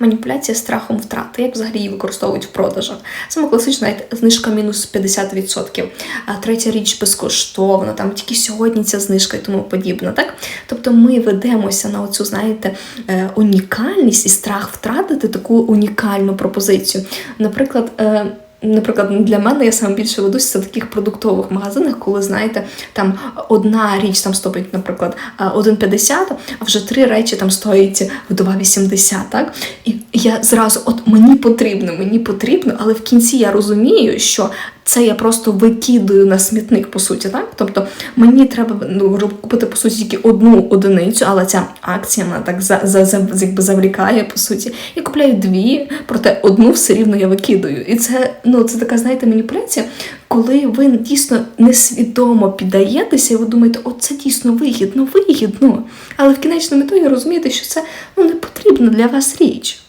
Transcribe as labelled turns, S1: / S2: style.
S1: маніпуляція страхом втрати, як взагалі її використовують в продажах. Саме класична знижка мінус 50%. А третя річ безкоштовна, там тільки сьогодні ця знижка і тому подібне. Так? Тобто ми ведемося на оцю, знаєте, е, унікальність і страх втратити таку унікальну пропозицію. Наприклад, е, Наприклад, для мене я саме більше ведуся в таких продуктових магазинах, коли знаєте, там одна річ там стоїть, наприклад, е, 1,50, а вже три речі там стоїть в 2,80, так? І я зразу, от мені потрібно, мені потрібно, але в кінці я розумію, що це я просто викидаю на смітник, по суті, так? Тобто мені треба ну, купити по суті тільки одну одиницю, але ця акція вона так за, за, за якби завлікає, по суті. Я купляю дві, проте одну все рівно я викидаю. І це ну це така, знаєте, маніпуляція, коли ви дійсно несвідомо піддаєтеся, і ви думаєте, о, це дійсно вигідно, вигідно. Але в кінечному ітогі розумієте, що це ну, не потрібна для вас річ.